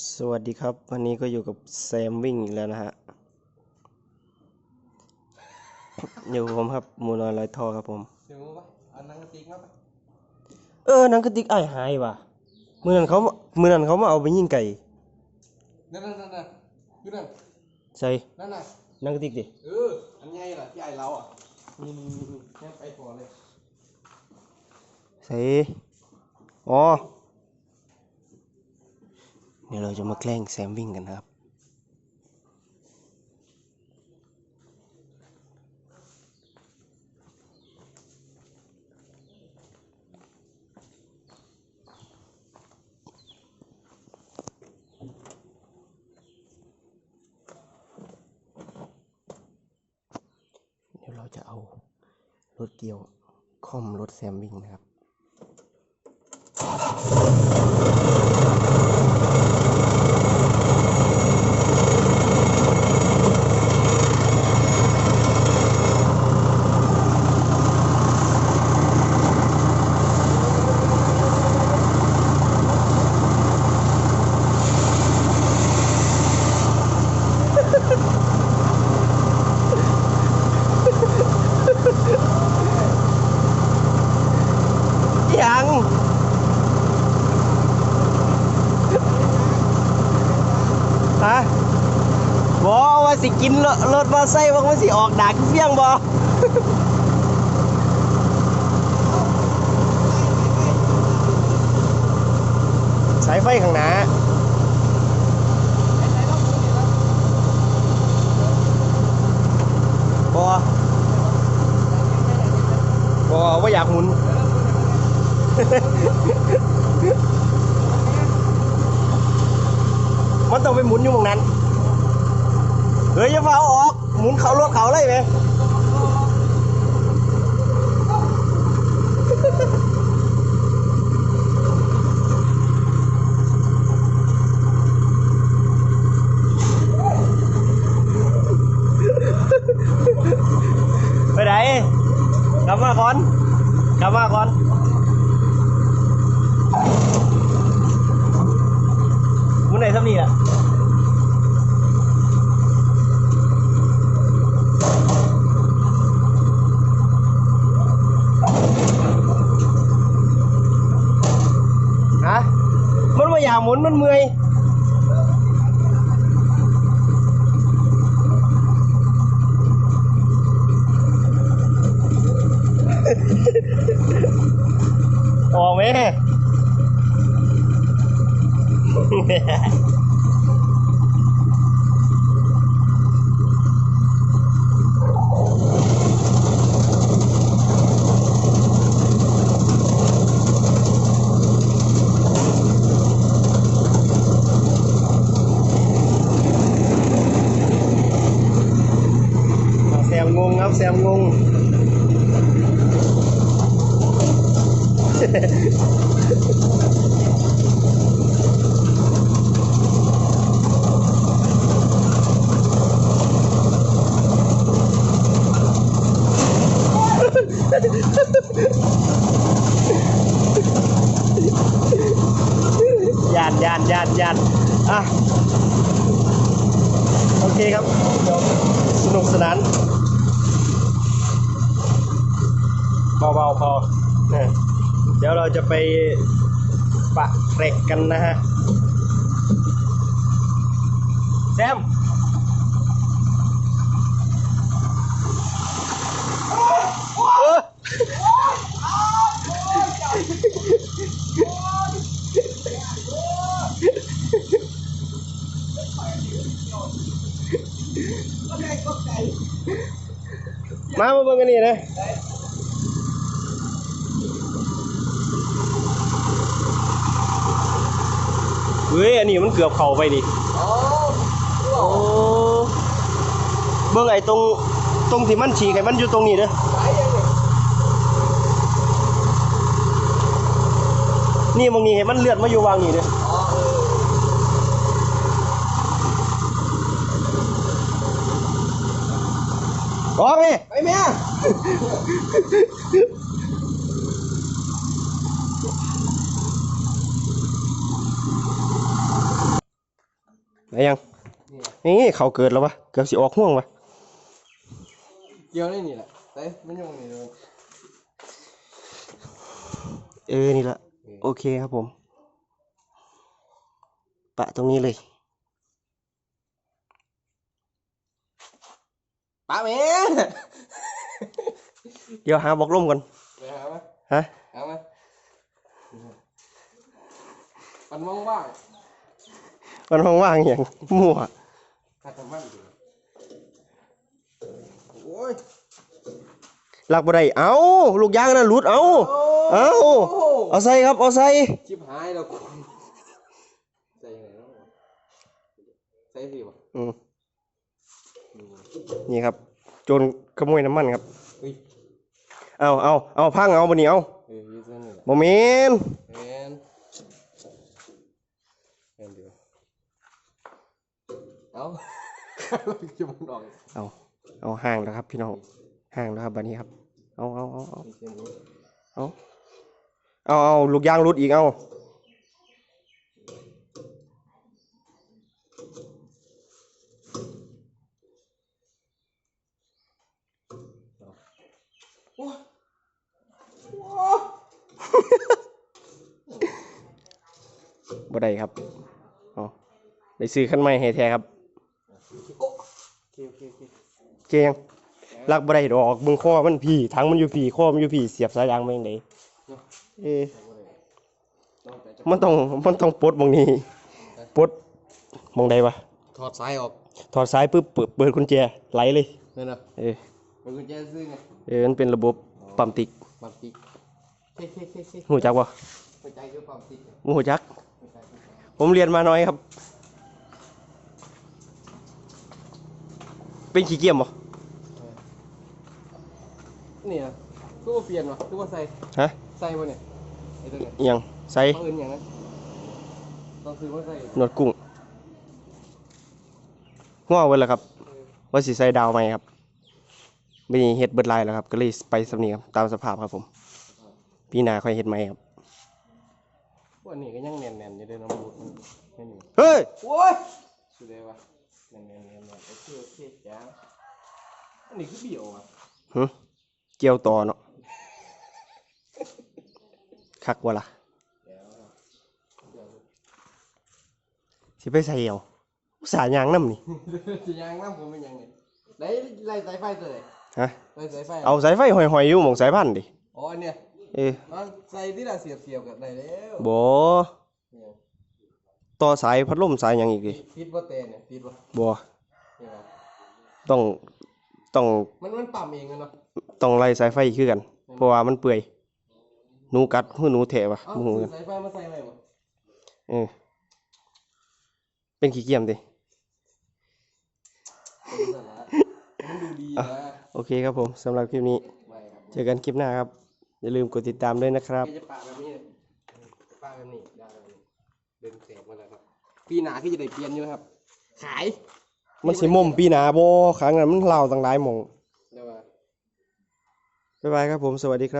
สวัสดีครับ วันนี้ก็อยู่กับแซมวิ่งอีกแล้วนะฮะอยู่กับผมครับหมูน้อยลอยท่อครับผมเดี๋ยวมาเอาหนังกระติกมาปะเออหนังกระติกไอ้ายหายว่ะมือนั้นเขามามือนั้นเขามาเอาไปยิงไก่นั่นนั่นนั่นนั่นคือนั่นใส่นั่นน่ะหนังกระติกดิเอออันใหญ่ล่ะที่ไอเราอะนี่นี่นี่นี่แค่ไปพอเลยใส่อ๋อเดี๋ยวเราจะมาแกล้งแซมวิ่งกันนะครับ เดี๋ยวเราจะเอารถเกี่ยวค่อมรถแซมวิ่งนะครับ ยังฮะบอว่าสิ กินรถมอไซค์ว่ามันสิออกดักเฟี้ยงบอสายไฟข้างหน้าบอบอว่าอยากหมุน มันต้องไปหมุนอยู่ตรงนั้น เฮ้ยอย่าเฝ้าออก หมุนเขารถเขาเลยไหมไปไหนกลับมาก่อนกลับมาก่อนมุนไหนสักนี่อะฮะ มันว่าอยาก หมุนมันเมื่อยออกไหม แซมงงครับ แซมงง ยานยานยานยานอะ โอเคครับ สนุกสนาน เบาๆพอเนี่ยเดี๋ยวเราจะไปปะเกร็กกันนะฮะแซมมามาเบิ่งกันนี่นะ เฮ้ย อันนี้มันเกือบเข่าไปดิอ๋อโอ้เบิ่งไอ้ตรง ตรงที่มันฉีกไอ้มันอยู่ตรงนี้เด้อสายยังเนี่ยนี่มองนี้เห็นมันเลือดมาอยู่วางนี่เด้ออ๋อเออออกนี่ไปแม่ ได้ยังนี่นี่เขาเกิดแล้ววะเกือบสิออกห่วงวะเกี่ยวได้นี่แหละเต้มันยังนี่เลยเออนี่ละโอเคครับผม ปะตรงนี้เลยป้าแม่เดี๋ยวหาบอกล่มก่อนไปหามาฮะหามามันว่าง มันว่างๆอย่างมั่วๆถ้าทำมันอยู่โอ้ยลักบ่ได้เอ้าลูกยางนั่นหลุดเอ้าเอ้าโอ้เอาใส่ครับเอาใส่ชิบหายแล้วกูใส่ยังไงเนาะใส่สิวะอืมนี่ครับ โจรขโมยน้ำมันครับเฮ้ยเอาเอาเอาพังเอาบนนี้เอาเออยืดเส้นนี่แหละโมเมน แมนแมนเดียวเอ้า จะมันออกเอาเอาห่างแล้วครับ พี่น้องห่างแล้วครับบัดนี้ครับ เอาเอาเอาเอาเอาเอาเอาลูกยางหลุดอีกเอาโอ้ยโอ้ยบ่ได้ครับเอได้ซื้อขั้นใหม่ให้แท้ครับ เคโอเคโอเคเจียงลักบ่ได้ดอกเบิ่งข้อมันพี่ทั้งมันอยู่พี่ข้อมันอยู่พี่เสียบสายยางไปจังไดเอ๊ะเอาไปเลยมันต้องมันต้องปลดหมองนี้ปลดหมองใดวะถอดสายออก ถอดสายปุ๊บเปิดเปิดกุญแจไหลเลยนั่นน่ะเออมันกุญแจซื้อไงเออมันเป็นระบบปั๊มติ๊กปั๊มติ๊กเฮ้ยเฮ้ยเฮ้ยเฮ้ยหูจักบ่หัวใจคือปั๊มติ๊กบ่หูจักหัวใจหัวใจผมเรียนมาน้อยครับ เป็นขี้เกียจบ่นี่นะตู้เปลี่ยนวะตู้ว่าใส่ฮะใส่ป่ะเนี่ยไอ้ตัวเนี่ยอิหยังใส่ปืนอย่างนั้นต้องซื้อมาใส่หนวดกุ้งหัวเบิดแล้วครับ ว่าสิใส่ดาวไหมครับไม่เฮ็ดเบิดลายแล้วครับ ก็เลยไปสำนีครับตามสภาพครับผมปีหน้าค่อยเฮ็ดใหม่ครับวันนี้ก็ยังแน่นๆอยู่เลยน้ำบูดมันแค่นี้เฮ้ย โอ้ยสุดเลยวะ แน่ยเนๆแน่นๆโอเคโอเคจ้าอันนี้คือเบี่ยวอะหึเกี่ยวต่อเนาะคักว่าล่ะเดี๋ยวเดี๋ยวสิไปใส่เอาอุตสาห์ยางน้ำนี่ จะยางน้ำผมเป็นยังไงไล่ไล่สายไฟตัวไหนฮะ ไล่สายไฟเอาสายไฟหอยๆอยู่หมองสายพันธุ์ดิ อ๋ออันเนี้ยเออมันใส่ที่ละเสียบเสียบๆกันได้แล้วบ่ เนี่ย ต่อสายพัดลมสายหยังอีกดิฟิตว่าเตนเนี่ยฟิตว่าบ่เนี่ยว่ะต้องต้องมันมันปั๊มเองอะเนาะต้องไล่สายไฟคือกัน เพราะว่ามันเปื่อยหนูกัดหือหนูแถะวะเอ้าบ่ฮู้ซื้กัอนสายไฟมาใส่ไหมวะเออเป็นขี้เกียจดิเป็นสาระมันดูดีนะโอเคครับผมสำหรับคลิปนี้ ไม่ครับเจอกันคลิปหน้าครับ อย่าลืมกดติดตามด้วยนะครับแกจะปะแบบนี้เลยปะแบบนี้ได้แบบนี้ เดินเสพมาแล้วครับ ปีหนาที่จะได้เปลี่ยนอยู่ครับ ขายมันสิม่มปีหนาบ่ครั้งนั้นมันเล่าตั้งหลายหมองเดี๋ยวว่า บ๊ายบายครับผม สวัสดีครับ